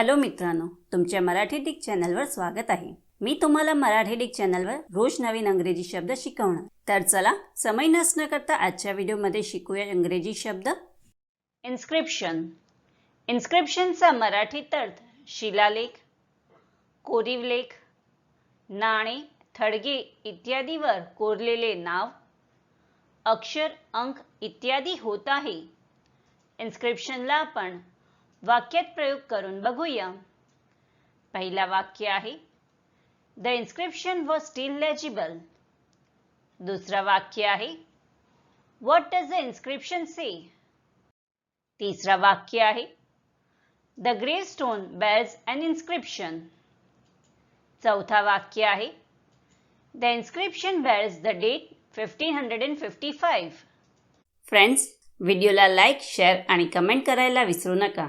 Hello मित्रांनो तुमच्या Marathi Dick चॅनलवर स्वागत आहे. मी तुम्हाला मराठी डिक चॅनलवर रोज नवीन अंग्रेजी शब्द शिकवणार. तर चला समय नसणं करता आजच्या व्हिडिओमध्ये शिकूया इंग्रजी शब्द. इन्स्क्रिप्शन इन्स्क्रिप्शनचा मराठीत अर्थ शिलालेख कोरीवलेख नाणे थडगे इत्यादीवर कोरलेले नाव अक्षर अंक इत्यादी होत आहे. इन्स्क्रिप्शनला आपण वाक्यात प्रयोग करून बघूया. पहिला वाक्य आहे the inscription was still legible दुसरं वाक्य आहे what does the inscription say तिसरा वाक्य आहे the grey stone bears an inscription चौथा वाक्य आहे the inscription bears the date fifteen hundred and fifty five friends व्हिडिओला लाईक शेअर आणि कमेंट करायला विसरू नका.